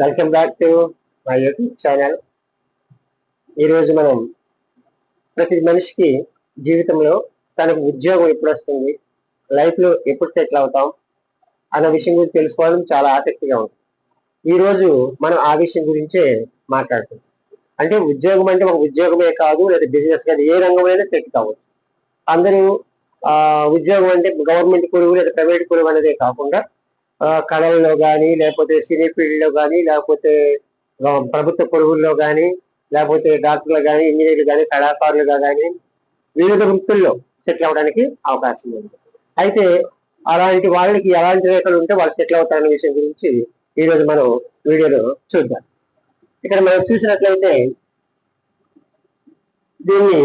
Welcome back to my YouTube channel. ఈరోజు మనం ప్రతి మనిషికి జీవితంలో తనకు ఉద్యోగం ఎప్పుడు వస్తుంది లైఫ్లో ఎప్పుడు సెటిల్ అవుతాం అన్న విషయం గురించి తెలుసుకోవడం చాలా ఆసక్తిగా ఉంది. ఈరోజు మనం ఆ విషయం గురించే మాట్లాడుతున్నాం అంటే ఉద్యోగం అంటే ఒక ఉద్యోగమే కాదు లేదా బిజినెస్ కాదు ఏ రంగమైనా సెటిల్ కావచ్చు. అందరూ ఉద్యోగం అంటే గవర్నమెంట్ కొలువు లేదా ప్రైవేట్ కొలువు అనేదే కాకుండా కళల్లో కానీ లేకపోతే సినీ ఫీల్డ్లో కానీ లేకపోతే ప్రభుత్వ పొరుగుల్లో కానీ లేకపోతే డాక్టర్లు కానీ ఇంజనీర్లు కానీ కళాకారులుగా కానీ వివిధ వృత్తుల్లో సెటిల్ అవడానికి అవకాశం ఉంది. అయితే అలాంటి వాళ్ళకి ఎలాంటి రేఖలు ఉంటే వాళ్ళు సెటిల్ అవుతారనే విషయం గురించి ఈరోజు మనం వీడియోలో చూద్దాం. ఇక్కడ మనం చూసినట్లయితే దీన్ని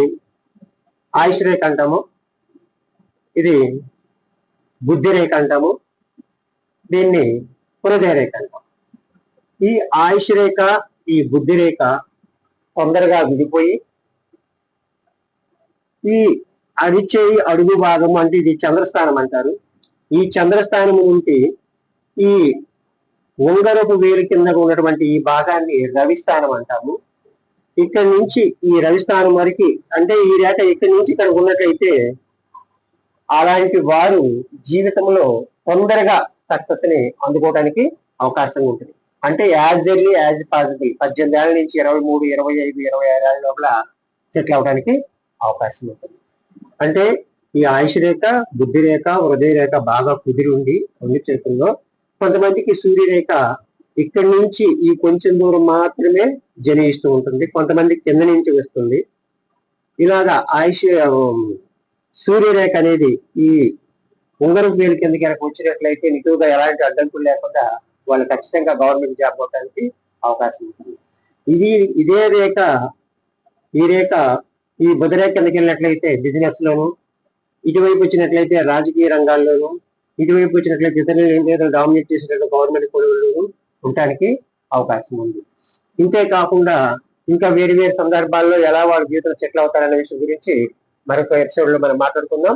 ఆయుష్ రేఖ అంటాము. ఇది బుద్ధి రేఖ అంటాము. దీన్ని హృదయ రేఖ అంటాం ఈ ఆయుష్ రేఖ ఈ బుద్ధి రేఖ తొందరగా విడిపోయి ఈ అడిచేయి అడుగు భాగం అంటే ఇది చంద్రస్థానం అంటారు. ఈ చంద్రస్థానం నుండి ఈ ఉంగరపు వేరు కింద ఉన్నటువంటి ఈ భాగాన్ని రవిస్థానం అంటాము. ఇక్కడి నుంచి ఈ రవిస్థానం వరకు అంటే ఈ రేఖ ఇక్కడి నుంచి ఇక్కడ ఉన్నట్లయితే అలాంటి వారు జీవితంలో తొందరగా సక్సెస్ని అందుకోవడానికి అవకాశం ఉంటుంది. అంటే యాజ్ ఎర్లీ యాజ్ పాజిటివ్ పద్దెనిమిది ఏళ్ళ నుంచి ఇరవై మూడు ఇరవై ఐదు ఇరవై ఆరు ఏళ్ళ లోపల సెటిల్ అవడానికి అవకాశం ఉంటుంది. అంటే ఈ ఆయుష్ రేఖ బుద్ధి రేఖ హృదయ రేఖ బాగా కుదిరి ఉండి రెండు చేతుల్లో కొంతమందికి సూర్యరేఖ ఇక్కడి నుంచి ఈ కొంచెం దూరం మాత్రమే జనిస్తూ ఉంటుంది. కొంతమంది కింద నుంచి వస్తుంది. ఇలాగా ఆయుష్ సూర్యరేఖ అనేది ఈ ఉంగరం వేలు కిందకి కనుక వచ్చినట్లయితే నిటువుగా ఎలాంటి అడ్డంకులు లేకుండా వాళ్ళు ఖచ్చితంగా గవర్నమెంట్ జాబ్ అవడానికి అవకాశం ఉంటుంది. ఇది ఇదే రేఖ ఈ రేఖ ఈ బుధరేఖ కిందకి వెళ్ళినట్లయితే బిజినెస్ లోను ఇటువైపు వచ్చినట్లయితే రాజకీయ రంగాల్లోనూ ఇటువైపు వచ్చినట్లయితే ఇతర డామినేట్ చేసినట్టు గవర్నమెంట్ కొలువుల్లోనూ ఉండటానికి అవకాశం ఉంది. ఇంతే కాకుండా ఇంకా వేరు వేరు సందర్భాల్లో ఎలా వాళ్ళ జీవితం సెటిల్ అవుతారనే విషయం గురించి మరొక ఎపిసోడ్లో మనం మాట్లాడుకుందాం.